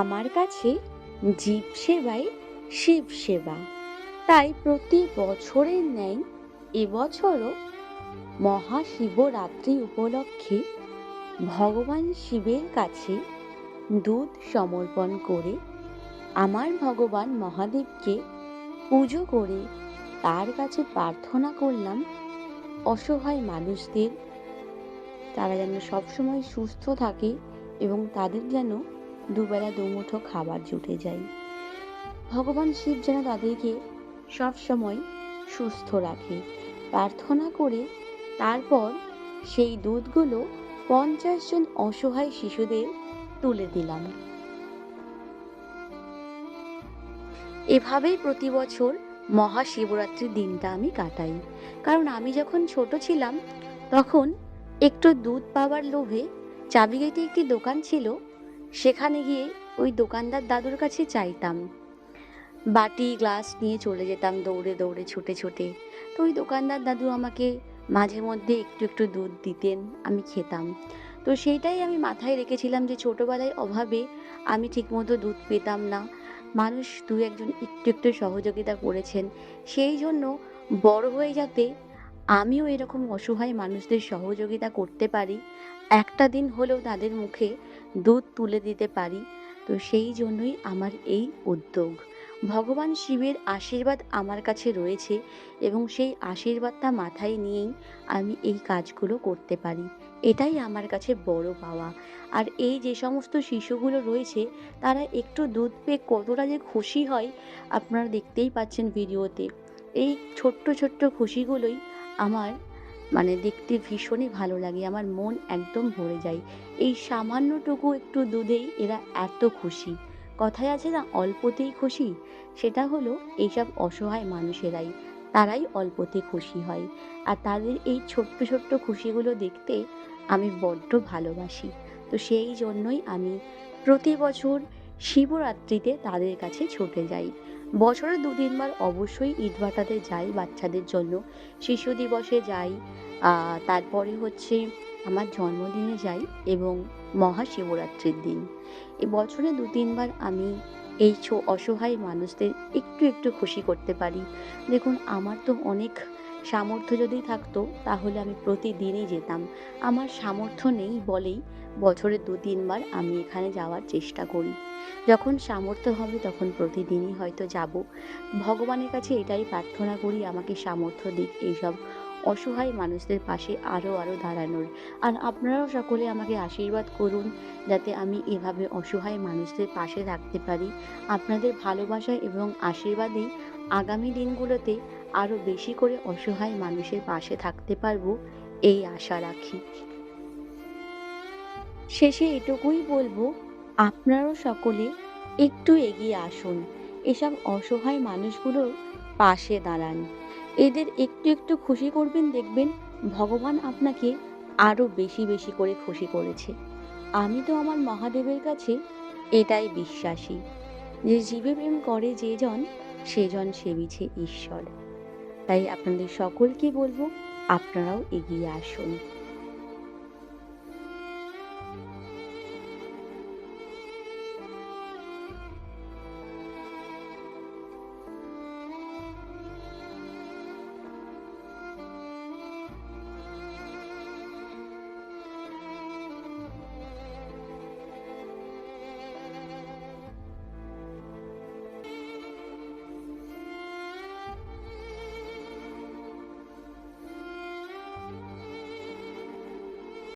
আমার কাছে জীব সেবাই শিব সেবা। তাই প্রতি বছরের ন্যায় এবছরও মহাশিবরাত্রি উপলক্ষে ভগবান শিবের কাছে দুধ সমর্পণ করে আমার ভগবান মহাদেবকে পুজো করে তার কাছে প্রার্থনা করলাম অসহায় মানুষদের। তারা যেন সবসময় সুস্থ থাকে এবং তাদের যেন দুবেলা দুমুঠো খাবার জুটে যায়। ভগবান শিব যেন তাদেরকে সবসময় সুস্থ রাখে। প্রার্থনা করে তারপর সেই দুধগুলো পঞ্চাশ জন অসহায় শিশুদের তুলে দিলাম। এভাবেই প্রতি বছর মহাশিবরাত্রির দিনটা আমি কাটাই। কারণ আমি যখন ছোট ছিলাম, তখন একটু দুধ পাওয়ার লোভে চাবিগেটে একটি দোকান ছিল সেখানে গিয়ে ওই দোকানদার দাদুর কাছে চাইতাম। বাটি, গ্লাস নিয়ে চলে যেতাম দৌড়ে দৌড়ে, ছুটে ছুটে। তো ওই দোকানদার দাদু আমাকে মাঝে মধ্যে একটু একটু দুধ দিতেন, আমি খেতাম। তো সেইটাই আমি মাথায় রেখেছিলাম যে ছোটোবেলায় অভাবে আমি ঠিকমতো দুধ পেতাম না। মানুষ দু একজন একটু একটু সহযোগিতা করেছেন। সেই জন্য বড় হয়ে যাতে আমিও এরকম অসহায় মানুষদের সহযোগিতা করতে পারি একটা দিন হলেও তাদের মুখে দুধ তুলে দিতে পারি, তো সেই জন্যই আমার এই উদ্যোগ। ভগবান শিবের আশীর্বাদ আমার কাছে রয়েছে এবং সেই আশীর্বাদটা মাথায় নিয়েই আমি এই কাজগুলো করতে পারি। এটাই আমার কাছে বড় পাওয়া। আর এই যে সমস্ত শিশুগুলো রয়েছে, তারা একটু দুধ পেয়ে কতটা যে খুশি হয়, আপনারা দেখতেই পাচ্ছেন ভিডিওতে। এই ছোট্ট ছোট্ট খুশিগুলোই আমার মানে দেখতে ভীষণই ভালো লাগে, আমার মন একদম ভরে যায়। এই সামান্যটুকু একটু দুধেই এরা এত খুশি। কথায় আছে না, অল্পতেই খুশি? সেটা হলো এইসব অসহায় মানুষেরাই, তারাই অল্পতে খুশি হয়। আর তাদের এই ছোট্ট ছোট্ট খুশিগুলো দেখতে আমি বড্ড ভালোবাসি। তো সেই জন্যই আমি প্রতি বছর শিবরাত্রিতে তাদের কাছে ছুটে যাই। বছরে দু তিনবার অবশ্যই ইটভাটাতে যাই বাচ্চাদের জন্য। শিশু দিবসে যাই তারপরে হচ্ছে আমার জন্মদিনে যাই এবং মহাশিবরাত্রির দিন। এ বছরে দু তিনবার আমি এই অসহায় মানুষদের একটু একটু খুশি করতে পারি। দেখুন, আমার তো অনেক সামর্থ্য যদি থাকতো, তাহলে আমি প্রতিদিনই যেতাম। আমার সামর্থ্য নেই বলেই বছরে দু তিনবার আমি এখানে যাওয়ার চেষ্টা করি। যখন সামর্থ্য হবে তখন প্রতিদিনই হয়তো যাব। ভগবানের কাছে এটাই প্রার্থনা করি, আমাকে সামর্থ্য দিক, এইসব অসহায় মানুষদের পাশে আরও আরও দাঁড়ানোর। আর আপনারাও সকলে আমাকে আশীর্বাদ করুন, যাতে আমি এভাবে অসহায় মানুষদের পাশে থাকতে পারি। আপনাদের ভালোবাসা এবং আশীর্বাদেই আগামী দিনগুলোতে আরও বেশি করে অসহায় মানুষের পাশে থাকতে পারব, এই আশা রাখি। শেষে এটুকুই বলব, আপনারাও সকলে একটু এগিয়ে আসুন। এসব অসহায় মানুষগুলোর পাশে দাঁড়ান। এদের একটু একটু খুশি করবেন, দেখবেন ভগবান আপনাকে আরও বেশি বেশি করে খুশি করেছে। আমি তো আমার মহাদেবের কাছে এটাই বিশ্বাসী। যে জীবে প্রেম করে যে জন সেজন সেবিছে ঈশ্বর। তাই আপনাদের সকলকে বলব আপনারাও এগিয়ে আসুন।